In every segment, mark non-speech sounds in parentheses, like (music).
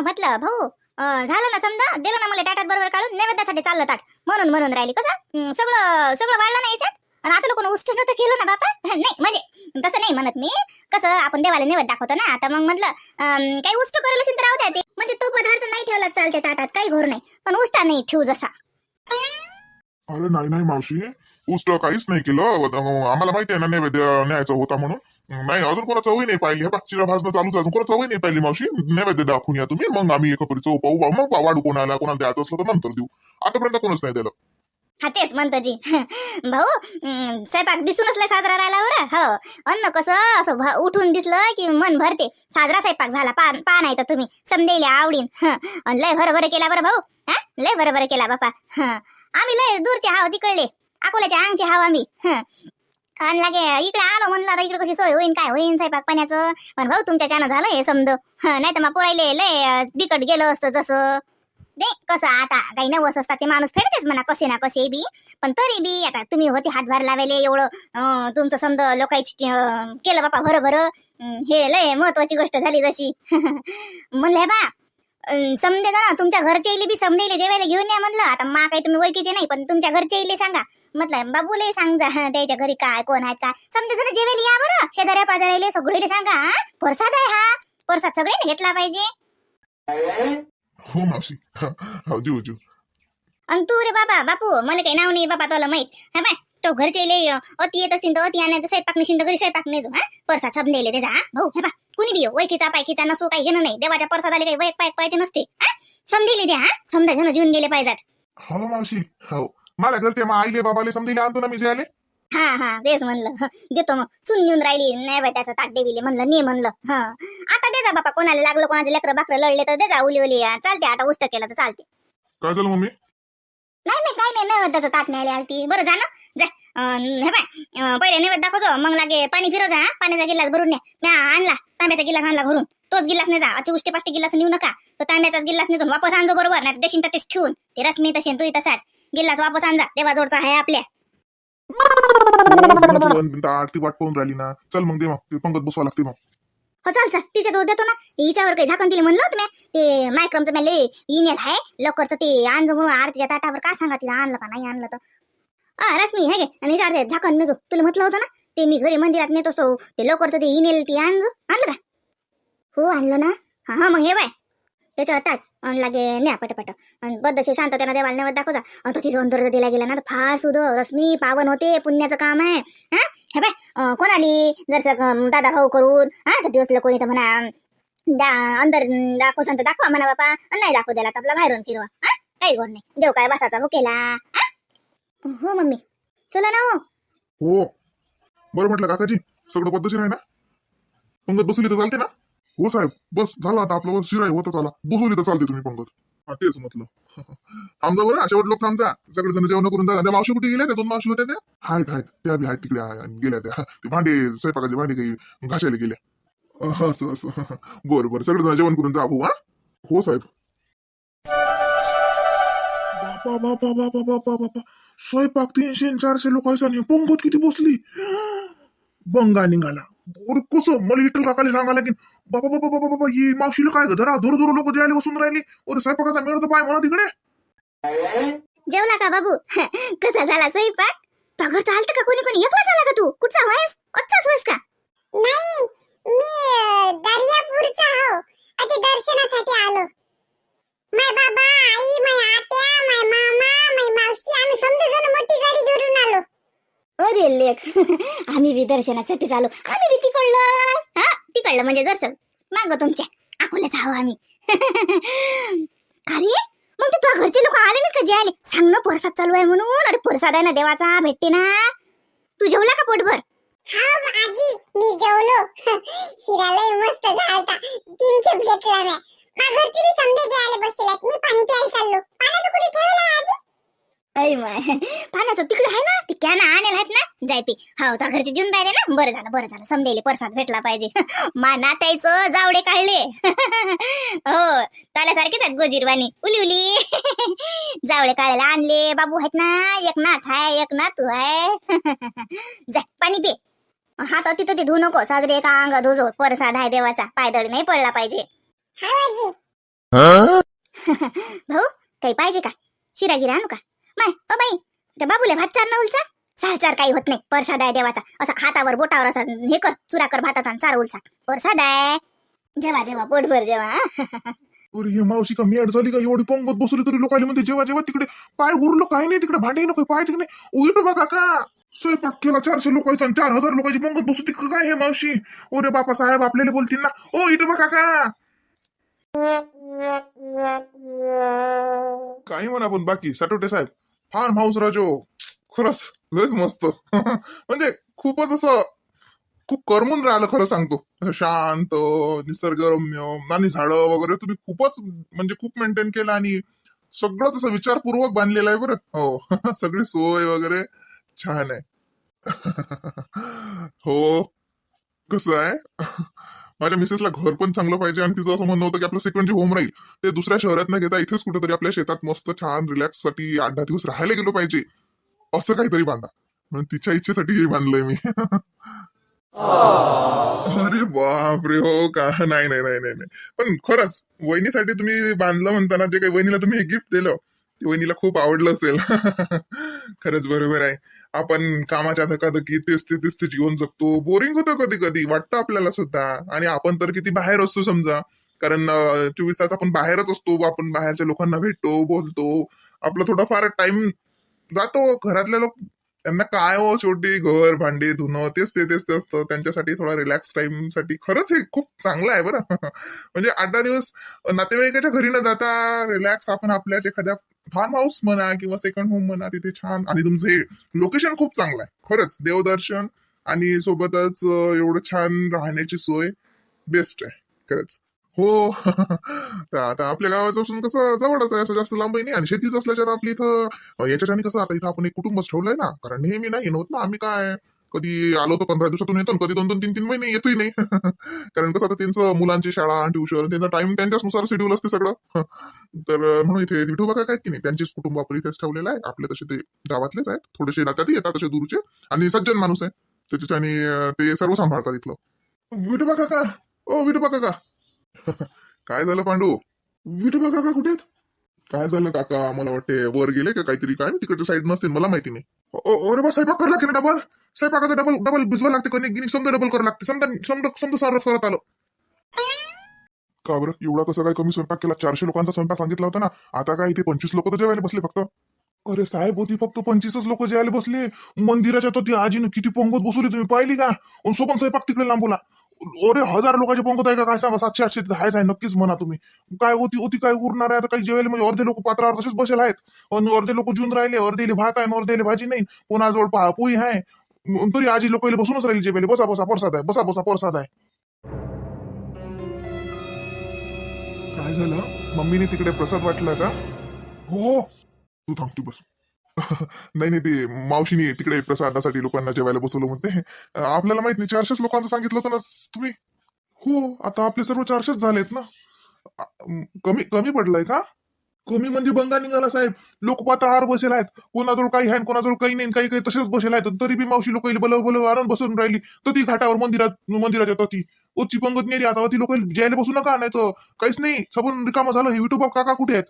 म्हटलं भाऊ झालं ना समजा? दिलं ना मला ताटात बरोबर काढून? नैवेद्यासाठी चाललं ताट. म्हणून म्हणून राहिली. कसं? सगळं सगळं वाढलं ना याच्यात? आणि आता लोक उष्ट नव्हतं केलं ना बापा? (laughs) नाही म्हणजे तसं नाही म्हणत मी. कसं आपण देवाला नैवेद्य दाखवतो ना आता मग म्हटलं अं, काही उष्ट करेल असेल तर राहू द्या ते. म्हणजे तो पदार्थ नाही ठेवला चालते ताटात काही घोर नाही. पण उष्टा नाही ठेवू जसा. अरे नाही नाही मावशी. उष्ट काहीच नाही केलं. आम्हाला माहिती आहे ना नैवेद्य न्यायचा होता म्हणून. नाही अजून कोणा चवही नाही पाहिली. हे बा भाजणं चालूच अजून कोणा चवही नाही पाहिली मावशी. नैवेद्य दाखवून या तुम्ही. मग आम्ही एकपरी चव पाहू. मग वाढू कोणाला कोणाला द्यायचं असलं तर नंतर देऊ. आतापर्यंत कोणच नाही दिलं. हा तेच म्हणतो जी (laughs) भाऊ स्वयंपाक दिसूनच लय साजरा राहिला बरं. हो अन्न कसं असं उठून दिसलं की मन भरते. साजरा स्वयंपाक झाला. पा पा नाही तर तुम्ही. समजेले आवडीन. लय भर भर केला बरं भाऊ. हा लय भर भर केला बापा. हा आम्ही लय दूरचे हाव तिकडले अकोल्याच्या अंगचे हवा आम्ही. हं. आणि लागे इकडे आलो म्हणलं आता इकडे कशी सोय होईन काय होईन स्वयंपाक पाण्याचं. पण भाऊ तुमच्या चानं झालं हे समज. नाही तर मग पोरायले लय बिकट गेलं असतं जसं. दे कसं आता काही नवस असतात ते माणूस फेडतेच म्हणा कसे ना कसे बी. पण तरी बी आता तुम्ही होते हातभार लावायले एवढं तुमचं समज लोकांची केलं बापा भर भर हे लय महत्वाची गोष्ट झाली जशी. (laughs) म्हणले बा समजे ना तुमच्या घरच्या इले बी समजेले जेवायला घेऊन या म्हणलं. आता मा काही तुम्ही ओळखीचे नाही पण तुमच्या घरच्या इले सांगा. म्हटलं बाबूले सांग जा हं, त्याच्या घरी काय कोण आहेत काय? समजा जरा जेवायला या बरं. शेजाऱ्या पाजाऱ्याले सगळेले सांगा हा. प्रसाद आहे हा. प्रसाद सगळे घेतला पाहिजे. हो मावशी. हो आणि तू रे बाबा बापू मला काही नाव नाही बाबा तुला माहीत. हा बाय. तो घरचे लय अति येत असतील तर अति आणायचं स्वयंपाक तर घरी स्वयंपाक नाही जो हा. परसाद समजेले त्याचा हा. भाऊ हे बा कुणी बी वैकीचा पायकीचा नसो काही घेणं नाही. देवाच्या परसादाले काही वैक पायक पाहिजे नसते हा. समजेले द्या हा. समजा जण जीवन गेले पाहिजेत. हो मावशी. हो. मला घरचे मग आईले बाबाले समजेले आणतो ना मी हा हा तेच म्हणलं. देतो मग. चून नेऊन राहिली. नाही बाय त्याचं ताट देविले म्हणलं ने म्हणलं. हा. आता दे जा बापा कोणाला लागलं कोणाचे लेकरं बाकरं लढले तर दे जा उली उली चालते आता उष्ट केलं तर चालते काय झालं मम्मी? नाही नाही काही नाही नैवेद्य त्याचं ताट न्यायला आलती. बरं जा ना. जा. अं, हे बाय पहिले नैवेद्य दाखवतो. मग लागे पाणी फिरव जा हा. पाण्याचा गिलास भरून न्या. म्या आणला तांब्याचा गिलास आणला भरून. तोच गिलास नाही जा. अची उष्टी पाष्टी गिलास नेऊ नका. तो तांब्याचाच गिलास नेऊन वापस आणजो बरोबर. नाही देशील तर तेच ठेवून. ते रश्मी तशी तू तसाच. गिलास वापस आणजा देवाजवळचा आहे आपल्या. आरती वाट पाहून राहिली ना. चल मग दे मग. पंगत बसवा लागते मग. हो चाल चाल. तिच्याजवळ देतो ना. हिच्यावर काही झाकण दिली म्हणलं होतं मी. ते मायक्रमचं मला ईमेल आहे लवकरचं ते आणजो म्हणून आरतीच्या ताटावर काय सांगा तिला? आणलं का नाही आणलं तर. आ रश्मी हे गे आणि हिच्यावर झाकण नेजो तुला म्हटलं होतं ना ते मी घरी मंदिरात नेत असतो. ते लवकरचं ते ईमेल ते आणजो. आणलं का? हो आणलं ना. हा हा मग हे बाय त्याच्यावर टाक आणि लागे न्या पटपट. आणि बद्दशी शांत त्यांना देवाला नवत दाखवजा आणि तो तिचा अंदर दिला गेला ना तर फार सुद रश्मी पावन होते पुण्याचं काम आहे. हा? हे बाय कोणाली? जर दादा भाऊ करून हा? तर दिवसलं कोणी तर म्हणा दा अंदर दाखव सांगतो दाखवा म्हणा बापा. आणि नाही दाखवू द्याला तर आपला बाहेरून फिरवा. हा? काही गोड नाही. देव काय बसाचा भुकेला. हो? मम्मी. चला ना हो. हो. बरं म्हटलं काकाजी सगळं पद्धतशीर आहे ना पंगत बसली तर चालते ना? हो साहेब बस झालं आता आपलं शिराय होतं चाला बसवली तर चालते तुम्ही पंगत हा तेच म्हटलं. (laughs) थांबजा बरं शेवट लोक थांबजा सगळे जण जेवण करून जा. त्या मावशी कुठे गेल्या? त्या दोन मावशी होत्या त्या? आहेत आहेत. त्या बी आहेत तिकडे गेल्या त्या. (laughs) ते भांडे स्वयंपाकाचे भांडे काही घासायला गेल्या. असं असं. (laughs) बरं बरं. सगळे जण जेवण करून जा भाऊ हा. हो साहेब. बापा बापा बापा बापा बापा. स्वयंपाक तीनशे चारशे नाही पंगत किती बसली? (gasps) बंगा निघाला. बरं कसं? मला इटल काकाला सांगायला की बाबा बाबा बाबा बाबा ही मावशीला काय धरा दूर दूर लोक जेवायला बसून राहिली. अरे स्वयंपाकाचा मेळ तर पाय म्हणा तिकडे. जेवला का बाबू? (laughs) कसा झाला स्वयंपाक? पगार चालतं का कोणी कोणी? एकला झाला का तू? कुठचा व्हायस अच्चाच व्हायस का? नाही मी दर्यापूरचा हो अति दर्शनासाठी आलो माय बाबा आई माय आत्या माय मामा माय मावशी आम्ही समजू जण मोठी गाडी धरून आलो अरे लेख आम्ही बी दर्शनासाठी आलो आम्ही बी तिकडलं. हा तिकडलं म्हणजे दर्शन. माग तुमच्या. अकोल्याच हवं आम्ही. (laughs) अरे मग तू तुझ्या घरचे लोक आले नाहीत का जे आले? सांग ना प्रसाद चालू आहे म्हणून. अरे प्रसाद आहे ना देवाचा भेटते ना. तू जेवला का पोटभर? हा आजी मी जेवलो. (laughs) शिराला मस्त झालता. तीन खेप घेतला मी. मा घरची बी समजे जे आले बसलेत. मी पाणी प्यायला चाललो. पाण्याचं कुठे ठेवलं आजी? अरे माय पाण्याचं तिकडे आहे ना ती कॅन आणेल आहेत ना जाय पी हा त्या घरचे जेवून राहिले ना बरं झालं बरं झालं समजेले प्रसाद भेटला पाहिजे. (laughs) मा नातायचं जावडे काढले. (laughs) हो त्याल्यासारखेच आहेत गोजीरवाणी. उली उली. (laughs) जावडे काढायला आणले बाबू आहेत ना एक नाथ आहे एक नातू आहे जाय पाणी पे. हात तिथं ते धुऊ नको साजरे का अंग धुजो प्रसाद आहे देवाचा पायदळ नाही पडला पाहिजे. हा? भाऊ काही पाहिजे का? शिरा गिरा आणू का? माय ओ बाई त्या बाबूले भात चार ना उलचा? चार चार काही होत नाही परसाद आहे देवाचा. असा हातावर बोटावर असा हे कर चुरा कर भाताचा आणि चार उलचा. परसाद आहे जेवा जेवा पोटभर जेवा अरे हे मावशी का मेड झाली का एवढी पंगत बसवली तरी लोकांनी म्हणते जेव्हा जेव्हा तिकडे. पाय उरलो काय नाही तिकडे भांडे नको पाय तिकडे. उलट बघा का. स्वयंपाक केला चारशे लोकांचा आणि चार हजार लोकांची पंगत बसू तिकडे काय हे मावशी? ओरे बापा साहेब आपल्याला बोलतील ना. ओ इट बघा का. काही म्हणा पण बाकी साठवटे साहेब. फार्म हाऊस राजो खरंच लयच मस्त म्हणजे खूपच असं खूप करमून राहिलं खरं सांगतो शांत निसर्गरम्य आणि झाडं वगैरे तुम्ही खूपच म्हणजे खूप मेंटेन केलं आणि सगळंच असं विचारपूर्वक बांधलेलं आहे बरं हो सगळी सोय वगैरे छान आहे हो कसं आहे माझ्या मिसेसला घर पण चांगलं पाहिजे आणि तिचं असं म्हणणं होतं की आपलं सेकंड जे होम राहील ते दुसऱ्या शहरात न घेता इथेच कुठेतरी आपल्या शेतात मस्त छान रिलॅक्ससाठी आठ दहा दिवस राहायला गेलो पाहिजे. असं काहीतरी बांधा. म्हणून तिच्या इच्छेसाठी हे बांधलंय मी. अरे बापरे हो का? नाही नाही नाही नाही नाही. पण खरंच वहिनीसाठी तुम्ही बांधलं म्हणताना जे काही वहिनीला तुम्ही हे गिफ्ट दिलं ते वहिनीला खूप आवडलं असेल. (laughs) खरंच बरोबर आहे. आपण कामाच्या धकाधकी तेच ते तेच ते जीवन जगतो. बोरिंग होतं कधी कधी वाटतं आपल्याला सुद्धा. आणि आपण तर किती बाहेर असतो समजा. कारण चोवीस तास आपण बाहेरच असतो आपण बाहेरच्या लोकांना भेटतो बोलतो. आपला थोडाफार टाइम जातो. घरातल्या लोक त्यांना काय हो शेवटी? घर भांडी धुणं तेच ते तेच ते असतं. त्यांच्यासाठी थोडा रिलॅक्स टाइमसाठी खरंच हे खूप चांगलं आहे बरं. (laughs) म्हणजे आठ दहा दिवस नातेवाईकाच्या घरी न जाता रिलॅक्स आपण आपल्याच एखाद्या फार्म हाऊस म्हणा किंवा सेकंड होम म्हणा तिथे छान आणि तुमचं लोकेशन खूप चांगलं आहे. खरंच देवदर्शन आणि सोबतच एवढं छान राहण्याची सोय बेस्ट आहे. खरंच. हो. (laughs) तर आता आपल्या गावापासून कसं जवळच आहे असं जास्त लांबही नाही आणि शेतीच असल्याच्या आपली इथं अं, याच्याच्याने कसं आता इथं आपण एक कुटुंबच ठेवलंय ना कारण नेहमी नाही नव्हत ना आम्ही काय? कधी आलो तर पंधरा दिवसातून येतो कधी दोन दोन तीन तीन महिने येतोही नाही. (laughs) कारण कसं आता त्यांचं मुलांची शाळा ट्युशन त्यांचा टाइम त्यांच्याचनुसार शेड्यूल असते सगळं. (laughs) तर म्हणून इथे विठोबा काय काय की नाही. त्यांचेच कुटुंब आपण इथेच ठेवलेलं आहे. आपले तसे ते गावातलेच आहेत. थोडेसे नात्यात येतात तसे दूरचे. आणि सज्जन माणूस आहे. त्याच्याने ते सर्व सांभाळतात इथलं. विठोबा काका. ओ विठोबा काका. काय झालं पांडू? विठोबा काका कुठे आहेत? काय झालं काका? मला वाटते वर गेले का काहीतरी? काय तिकडच्या साईड नसते मला माहिती नाही. ओ- ओ अरे बा स्वयंपाक करायला लागते ना डबल स्वयंपाकाचा डबल डबल भिजवा लागते कणिक गिनिक समजा डबल करावं लागते. समजा समजा समजा सारं करत आलं. का बरं? एवढा कसं काय कमी स्वयंपाक केला? चारशे लोकांचा स्वयंपाक सांगितला होता ना. आता काय इथे पंचवीस लोक तर जेवायला बसले फक्त. अरे साहेब होती फक्त पंचवीसच लोक जेवायला बसले. मंदिराच्या तर ती आजीनं किती पोंगत बसवली तुम्ही पाहिली का? सोबत स्वयंपाक तिकडे लांबवला. अरे, हज़ार लोकांची पोंगत आहे काय सांगा? सातशे आठशे हायच आहे, नक्कीच म्हणा तुम्ही. काय होती होती काय उरणार आहे? काही जेवायला म्हणजे अर्धे लोक पात्रावर तसेच बसेल आहेत. आणि अर्धे लोक जून राहिले अर्धेले भात आहे अर्धेले भाजी नाही. कोणाजवळ पहा, पोळी आहे. तरी आजी लोक बसूनच राहिली जेवायला. बसा बसा, प्रसाद आहे, बसा बसा, प्रसाद आहे. काय झालं? मम्मीने तिकडे प्रसाद वाटला का? हो. तू थांबती बस. नाही नाही ते मावशीने तिकडे प्रसादासाठी लोकांना जेवायला बसवलं म्हणते. आपल्याला माहीत नाही चारशेच लोकांचं सांगितलं होतं ना तुम्ही? हो आता आपले सर्व चारशेच झालेत ना. कमी कमी पडलंय का? कमी म्हणजे बंगा निघाला साहेब. लोक आर बसेल आहेत. कोणाजवळ काही आहे कोणाजवळ काही नाही काही काही तसेच बसेल आहेत. तरी बी मावशी लोक बलव बलव आरण बसून राहिली. तर ती घाटावर मंदिरात मंदिराच्या ती उच्ची पंगत नेली. आता ती लोक जायला बसू नका नाही तर काहीच नाही. सबून रिकामं झालं. हे विठोबा काका कुठे आहेत?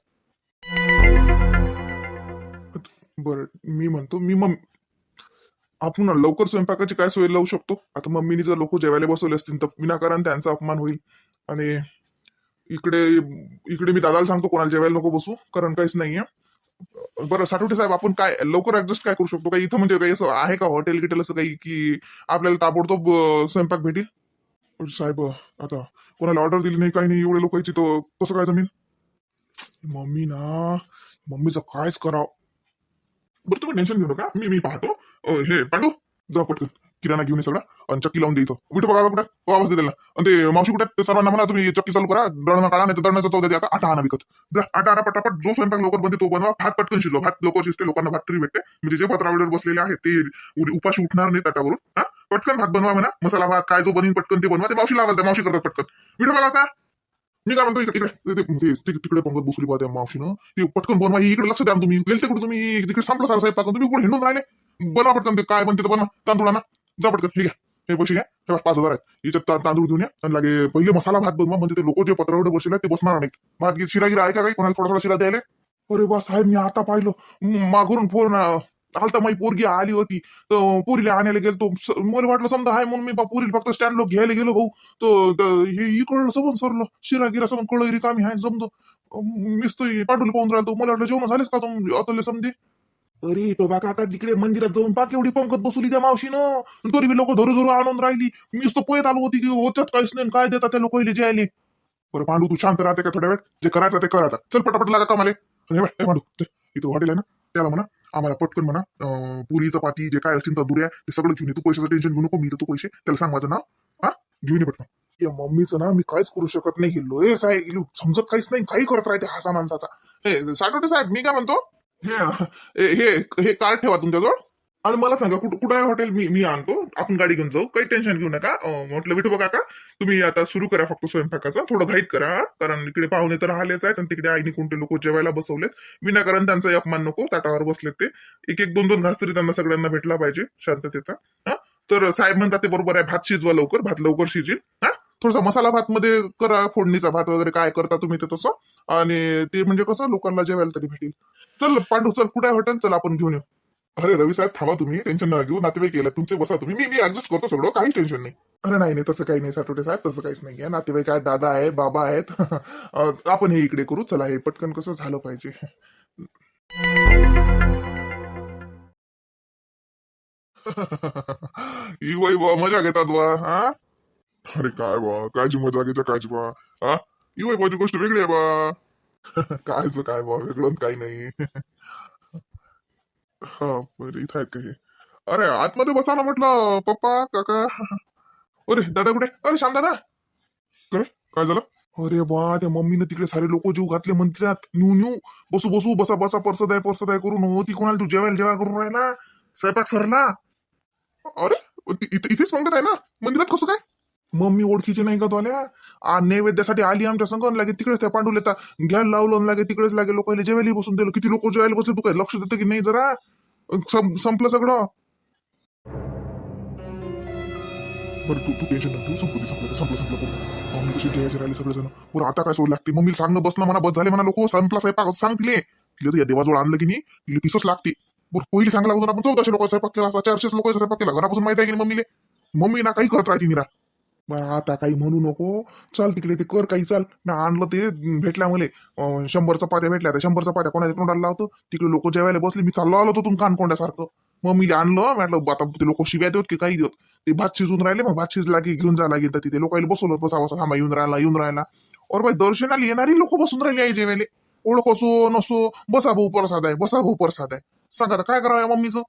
बरं मी म्हणतो मी मग आपण लवकर स्वयंपाकाची काय सोय लावू शकतो? आता मम्मीनी जर लोक जेवायला बसवले असतील तर विनाकारण त्यांचा अपमान होईल. आणि इकडे इकडे मी दादाला सांगतो कोणाला जेवायला नको बसू कारण काहीच नाहीये. बरं साठवटे साहेब आपण काय लवकर ऍडजस्ट काय करू शकतो? काही इथं म्हणजे काही असं आहे का हॉटेल गिटेल असं काही की आपल्याला ताबडतोब स्वयंपाक भेटेल? पण साहेब आता कोणाला ऑर्डर दिली नाही काही नाही एवढे लोकांची कसं काय जमीन? मम्मी ना मम्मीचं कायच करावं. बरं तुम्ही टेन्शन घेऊ नका. मी मी पाहतो. अं, हे पांडू जा पटकन. किराणा घेऊन ये सगळा आणि चक्की लावून दे इथं. बघा कुठे तो हो, आवाज दे त्याला. आणि ते मावशी कुठे ते सर्वांना म्हणा तुम्ही चक्की चालू करा. दळणं काढा नाही तर दळण्याचा चौदा द्या आता. आटा आणा विकत. जा आटा आणा पटापट. जो स्वयंपाक लवकर बनते तो बनवा. भात पटकन शिजवा. भात लवकर शिजते लोकांना भात तरी भेटते. म्हणजे जे पत्रावडीवर बसलेले आहेत ते उ- उपाशी उठणार नाही ताटावरून. हा? पटकन भात बनवा म्हणा. मसाला भात काय जो बनीन पटकन ते बनवा. ते मावशीला आवाज द्या. मावशी करतात पटकन. विठो बघा का? मी काय म्हणतो इकडे ते- तिकडे पंगत बसली बा त्या मावशीनं. ते पटकन बनवा इकडे लक्ष द्या तुम्ही. गेलते कुठे तुम्ही? तिकडे संपलं सारा साहेब तुम्ही कुठे हिंडून राहिले? बनवा पटकन ते काय बनते ते बनवा. तांदूळा ना जा पटकन ठीक आहे हे पैसे घ्या. हे बघ, पाच हजार आहेत. याच्यात तांदूळ घेऊन या. आणि लागे पहिले मसाला भात बनवा. म्हणजे ते लोक जे पत्रावर बसले ते बसणार नाहीत. भात गी- शिरा गिरा आहे का काही? कोणाला थोडा थोडा शिरा द्यायला? अरे बा साहेब मी आता पाहिलं. मागून फोन आलता माझी पोरगी आली होती. तर पोरीला आणायला गेलो तो मला वाटलं समजा हाय म्हणून मी बा पोरीला फक्त स्टँड लोक घ्यायला गेलो भाऊ. तो त- हे इकडलं सबन सरलं. शिरा गिरा सबन कळ रिकामी आहे समजतो मीच तो पाठवलं पाहून राहिलो. मला वाटलं जेवण झालेस का तुम अतले समजे? अरे टोबा काका तिकडे मंदिरात जाऊन पाक एवढी पंकत बसवली त्या मावशीनं. तरी मी लोक धरू धरू आणून राहिली. मीच तो पोयत आलो होती की होत्यात काहीच नाही. काय देतात त्या लोक जे बरं पांडू तू शांत राहते का थोड्या वेळ? जे करायचं ते कर आता. चल पटापट लागा का मला पांडू इथं हॉटेल आहे ना? त्याला म्हणा. आम्हाला पटकन म्हणा अं, पुरी चपाती जे काय तर दुऱ्या ते सगळं घेऊन ये. तू पैशाचं टेन्शन घेऊ नको मी तर तू पैसे. त्याला सांग माझं नाव. हा? घेऊन ये पटकन. या मम्मीचं ना मी काहीच करू शकत नाही. हे लोयस आहे गेलो समजत काहीच नाही. काही करत राहते हा माणसाचा. हे साठवटे साहेब मी काय म्हणतो? हे हे हे कार्ड ठेवा तुमच्याजवळ. आणि मला सांगा कुठं कुठं आहे हॉटेल? मी मी आणतो. आपण गाडी घेऊन जाऊ. काही टेन्शन घेऊ नका. अं, म्हटलं विठोबा काका तुम्ही आता सुरू करा फक्त स्वयंपाकाचा. थोडं घाईत करा हा. कारण इकडे पाहुणे तर आलेच आहेत आणि तिकडे आईने कोणते लोक जेवायला बसवलेत. विनाकारण त्यांचा अपमान नको. ताटावर बसलेत ते. एक एक दोन दोन घास तरी त्यांना सगळ्यांना भेटला पाहिजे शांततेचा हा. तर साहेब म्हणतात ते बरोबर आहे. भात शिजवा लवकर. भात लवकर शिजेल हा. थोडासा मसाला भात मध्ये करा. फोडणीचा भात वगैरे काय करता तुम्ही ते तसं. आणि ते म्हणजे कसं? लोकांना जेवायला तरी भेटेल. चल पांडू चल. कुठे आहे हॉटेल? चल आपण घेऊन येऊ. अरे रवी साहेब थांबा तुम्ही टेन्शन नका घेऊ नातेवाईक केलं तुमचे बसा तुम्ही. मी मी ऍडजस्ट करतो सगळं काही टेन्शन नाही. अरे नाही नाही तसं काही नाही साठवटे साहेब तसं काहीच नाही आहे. नातेवाईक आहेत दादा आहे बाबा आहेत. (laughs) आपण हे इकडे करू चला हे पटकन कसं झालं पाहिजे. (laughs) ई बा मजा घेतात बा हा? अरे काय बा काळजी मजा घ्यायच्या काळजी बा हा? ई बाई बाची गोष्ट वेगळी आहे बा (laughs) कायच काय बा वेगळं काही नाही. हा बरं इथं आहेत का हे? अरे आतमध्ये बसा ना म्हटलं पप्पा काका. अरे दादा कुठे? अरे श्याम दादा अरे काय झालं? अरे बा त्या मम्मीनं तिकडे सारे लोक जीव घातले मंदिरात न्यू न्यू. बसू बसू बसा बसा परसत आहे परसत आहे करून. हो ती कोणाला तू जेवायला जेवाय करून राहिला? स्वयंपाक सरला? अरे इथे- इथेच मंगत आहे ना? मंदिरात कसं काय? मम्मी ओळखीची नाही का तोल्या आ नैवेद्यासाठी आली आमच्या संघ लागे तिकडेच त्या पांडू पांडुले घ्यायला लावलं लागे तिकडेच लागे लोकांना जेवायला बसून दिलं. किती लोक जेवायला बसले तू काय लक्ष देतं की नाही जरा? सं- संपलं सगळं. बरं तू तू टेन्शन नको घेऊ. संपलं ते संपलं ते संपलं संपलं पूर्ण पाहुणे कशी टेन्शन राहिले सगळे जण बरं आता काय सोड लागते? मम्मीला सांगणं बसणं म्हणा बस झाले म्हणा लोक. संपला स्वयंपाक असं सांग तिले तिला तर या देवाजवळ आणलं की नाही तिला पिसच लागते. बरं पहिली सांगायला अगोदर आपण चौदाशे लोक स्वयंपाक केला असा चारशेच लोक स्वयंपाक केला. घरापासून माहिती आहे की नाही मम्मीले? मम्मी ना काही करत राहते निरा. आता काही म्हणू नको. चल तिकडे ते कर काही चाल. मी आणलं ते भेटल्या मले. अं, शंभर चपात्या भेटल्या त्या. शंभर चपात्या कोणाच्या तोंडाला लावतो? तिकडे लोक जेवायला बसले. मी चाललो आलो होतो तुम कानकोंड्यासारखं. मी आणलं म्हटलं आता ते लोक शिव्या देत की काही देत? ते भात शिजून राहिले मग भात शिजला की घेऊन जा लागेल. तर तिथे लोकांना बसवलं बसा बसा थांबा येऊन राहिला येऊन राहिला. और भाई दर्शनाला येणारी लोक बसून राहिली आहे जेवायले. ओळख असो नसो बसा भाऊ प्रसाद आहे बसा भाऊ प्रसाद आहे. सांगा आता काय करावं मम्मीचं?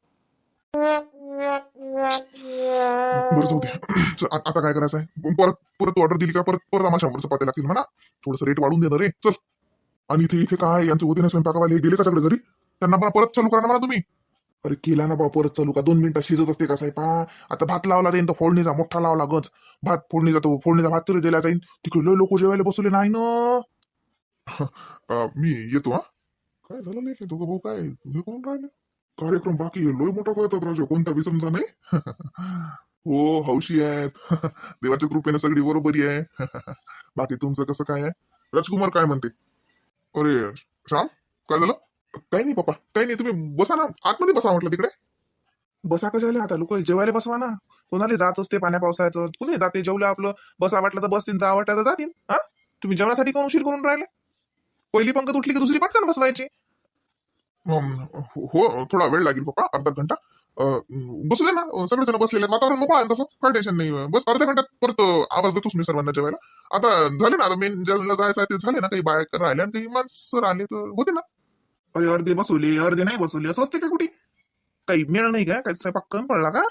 बरं जाऊ द्या. (clears throat) च- आता काय करायचं आहे परत परत ऑर्डर दिली का? परत परत आम्हाला शंभर चपात्या लागतील म्हणा. थोडस रेट वाढून देणार रे. चल. आणि इथे इथे काय? यांचं होते ना स्वयंपाकावाले गेले का सगळे घरी? त्यांना पण परत चालू करा ना मला तुम्ही. अरे केला ना बा परत चालू का दोन मिनिटं शिजत असते का साहेब? आता भात लावला जाईन तर फोडणीचा मोठा लावला गंज. भात फोडणीचा तो फोडणीचा भात तरी दिला जाईल तिकडे लोक जेवायला बसवले नाही ना? (laughs) मी येतो हा. काय झालं? नाही दोघं भाऊ काय? कोण राहिले? कार्यक्रम बाकी आहे. लोय मोठा करतात राजा. कोणता विसरूनचा नाही? (laughs) हो हौशी आहेत. (laughs) देवाच्या कृपेने सगळी बरोबरी आहे. (laughs) बाकी तुमचं कसं काय आहे? राजकुमार काय म्हणते? अरे श्याम काय झालं? काही नाही पप्पा काही नाही. तुम्ही बसा ना. आतमध्ये बसा म्हटलं तिकडे. बसा कशाला आता? लोक जेवायला बसवा ना. कोणाला जात असते पाण्या पावसाचं? कुणी जाते जेवलं आपलं? बसा वाटलं तर बसतील जा वाटलं तर जातील हा? तुम्ही जेवणासाठी कोण उशीर करून राहिले? पहिली पंगत उठली की दुसरी पटकन बसवायची. हो थोडा वेळ लागेल पप्पा अर्धा घंटा. बसू दे ना सगळे जण बसलेले. वातावरण मोकळं आहे तसं? काय टेन्शन नाही बस अर्ध्या घंट्यात परत आवाज देतोच मी सर्वांना जेवायला. आता झाले ना आता मेन जेवणाला जायचं आहे ते झाले ना काही बाहेर राहिले आणि काही माणसं राहिले तर होते ना. अरे अर्धे बसवले अर्धे नाही बसवले. असं असते का कुठे? काही मिळ नाही का? काही स्वयंपाक कमी पडला का?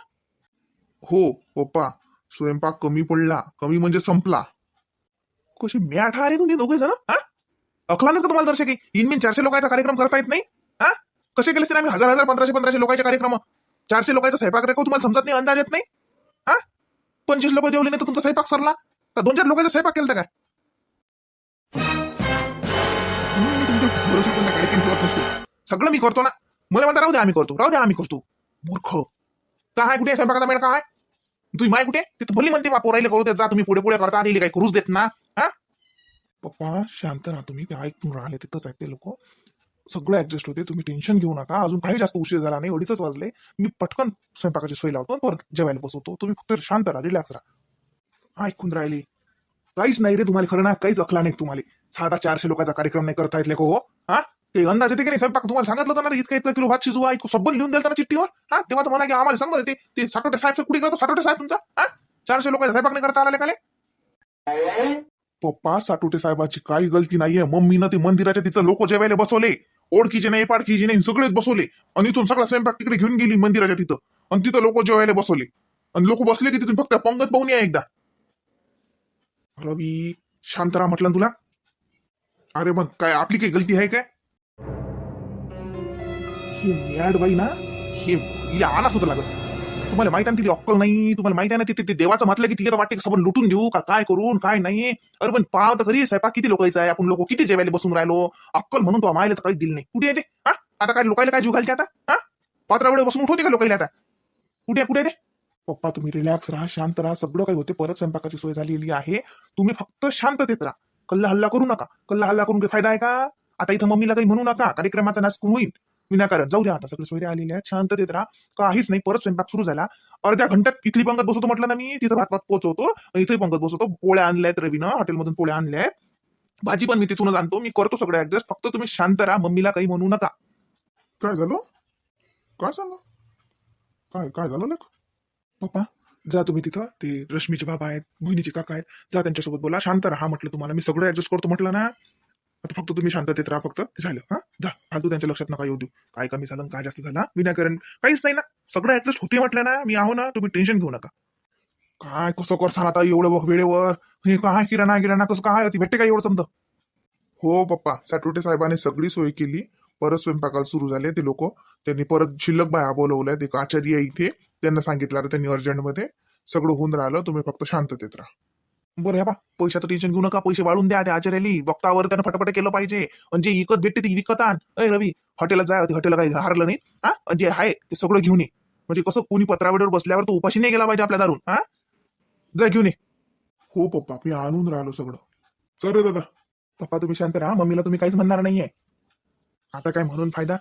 हो पप्पा स्वयंपाक कमी पडला. कमी म्हणजे संपला. कशी मॅठ अरे तुम्ही दोघे जण हा? नाही का तुम्हाला दर्शक? इन चारशे लोकांचा कार्यक्रम करता येत नाही? हा? कसे केले आम्ही? हजार हजार पंधराशे पंधराशे लोकांचे कार्यक्रम. चारशे लोकांचा स्वयंपाक रेको तुम्हाला समजत नाही अंदाज येत नाही. हा? पंचवीस लोक जेवले नाही तर तुमचा स्वयंपाक सरला. तर दोन चार लोकांचा स्वयंपाक केला काय सगळं मी करतो ना. मला म्हणता राहू द्या आम्ही करतो. राहू द्या आम्ही करतो. मूर्ख. काय कुठे? स्वयंपाकाचा मेळ काय तुम्ही माय कुठे? ते भली म्हणते बा पोरायला करू देत जा तुम्ही पुढे पुढे करता आलेली काही करूच देत ना. हा? पप्पा शांत ना तुम्ही. ते ऐकून राहिले तिथंच आहेत ते लोक. सगळं ऍडजस्ट होते. तुम्ही टेन्शन घेऊ नका. अजून काही जास्त उशीर झाला नाही. अडीचच वाजले. मी पटकन स्वयंपाकाची सोय लावतो आणि परत जेवायला बसवतो. तुम्ही फक्त शांत राहा. रिलॅक्स राहा. ऐकून राहिली. काहीच नाही रे तुम्हाला खरं ना. काहीच अकला नाही तुम्हाला. साधा चारशे लोकांचा कार्यक्रम नाही करता येतले हो? हा? ते अंदाज येते की नाही? स्वयंपाक तुम्हाला सांगितलं होतं ना रे, इतका इतका किलो भात शिजवा इतकं सब्बल लिहून द्याल त्यांना चिठ्ठीवर? हा? तेव्हा तर म्हणा की आम्हाला सांगत होते ते साठोटे साहेब कुठे करतो? साठवटे साहेब तुमचा? हा? चारशे लोकांचा स्वयंपाक नाही करता आला काले पप्पा साठवटे साहेबाची काही गलती नाहीये. मम्मीनं ते मंदिराच्या तिथं लोक जेवायला बसवले. ओळखीचे नाही पाडखीचे नाही सगळेच बसवले. आणि इथून सगळा स्वयंपाक तिकडे घेऊन गेली मंदिराच्या तिथं. आणि तिथं लोक जेवायला बसवले. आणि लोक बसले की तिथून फक्त पंगत पाहून या एकदा. रवी राहा म्हटलं ना तुला. अरे मग काय आपली काही गलती आहे काय? हे मॅड बाई ना हे या आणाच लागत. तुम्हाला माहिती आहे ना तिथे अक्कल नाही तुम्हाला माहिती आहे ना तिथे ते देवाचं म्हटलं की तिथे वाटते आपण लुटून देऊ का काय करून काय नाही. अरे पण पाव तर खरी स्वयंपाक किती लोकांचा आहे? आपण लोक किती जेवायला बसून राहिलो? अक्कल म्हणून तो मायला तर काही दिल नाही. कुठे आहे ते? हा? आता काय लोकायला काय जीव घालते आता? हा? पात्रावर बसून उठवते का लोकायला आता? कुठे आहे, कुठे आहे ते? पप्पा तुम्ही रिलॅक्स राहा शांत राहा. सगळं काही होते. परत स्वयंपाकाची सोय झालेली आहे. तुम्ही फक्त शांततेत राहा. कल्ला हल्ला करू नका. कल्ला हल्ला करून काही फायदा आहे का? आता इथं मम्मीला काही म्हणू नका. कार्यक्रमाचा नाश होईल? विनाकारण. जाऊ द्या आता सगळे सोयरे आलेले आहेत. शांततेत राहा. काहीच नाही. परत स्वयंपाक सुरू झाला. अर्ध्या घंट्यात कितली पंगत बसवतो म्हटलं ना मी? तिथं भात भात पोहोचवतो. इथे पंगत बसवतो. पोळ्या आणल्या आहेत रवीनं. हॉटेलमधून पोळ्या आणल्या आहेत भाजी पण मी तिथूनच आणतो. मी करतो सगळं ऍडजस्ट फक्त तुम्ही शांत राहा. मम्मीला काही म्हणू नका. काय झालं? काय सांगा काय काय झालं लेख पप्पा जा तुम्ही तिथं. ते रश्मीचे बाबा आहेत मोहिनीचे काका आहेत. जा त्यांच्यासोबत बोला. शांत राहा म्हटलं तुम्हाला. मी सगळं ऍडजस्ट करतो म्हटलं ना. आता फक्त तुम्ही शांततेत राहा फक्त. झालं हा? जा फालतू त्यांच्या लक्षात नका येऊ देऊ. काय कमी झालं काय जास्त झालं विनाकारण काहीच नाही ना. सगळं ऍडजस्ट होते म्हटलं ना मी आहो ना तुम्ही टेन्शन घेऊ नका. काय कसं करसान आता एवढं वेळेवर? हे काय किराणा किराणा कसं काय? ती भेटते काय एवढं समजा? हो पप्पा. सॅटर्डे साहेबांनी सगळी सोय केली. परत स्वयंपाकाला सुरू झाले ते लोक. त्यांनी परत शिल्लक बाया बोलवल्या ते आचार्य इथे. त्यांना सांगितलं आता त्यांनी अर्जंटमध्ये सगळं होऊन राहिलं. तुम्ही फक्त शांततेत राहा. बरं ह्या बा पैशाचं टेन्शन घेऊ नका पैसे वाढून द्या त्या आचार्याली वक्तावर त्यानं फटाफट केलं पाहिजे. आणि जे विकत भेटते ते विकत आण. अय रवी हॉटेलला जाय हॉटेलला काही हारलं नाही हा? आणि जे आहे ते सगळं घेऊन ये. म्हणजे कसं कोणी पत्रावडीवर बसल्यावर तो उपाशी नाही गेला पाहिजे आपल्या दारून. हा? जा घेऊन ये. हो पप्पा मी आणून राहिलो सगळं. चल दादा. पप्पा तुम्ही शांत राहा. मम्मीला तुम्ही काहीच म्हणणार नाहीये. आता काय म्हणून फायदा?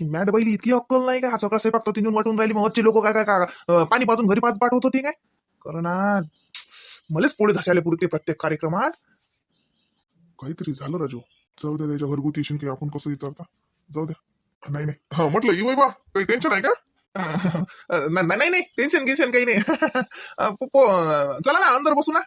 ही मॅड बैली इतकी अक्कल नाही का? हा सगळा स्वयंपाक तिथून वाटून राहिली. मग लोक काय काय पाणी पाजून घरी पाच पाठवत होती काय? करणार मलाच पुढे धसायला पुरते प्रत्येक कार्यक्रमात. काहीतरी झालं राजू. जाऊ द्या त्याच्या घरगुती इशून काही. आपण कसं विचारता? जाऊ द्या नाही नाही. हा म्हटलं इवय बा काही टेन्शन आहे का? (laughs) नाही नाही नाही. टेन्शन गिन्शन काही नाही. (laughs) चला ना अंदर बसू ना.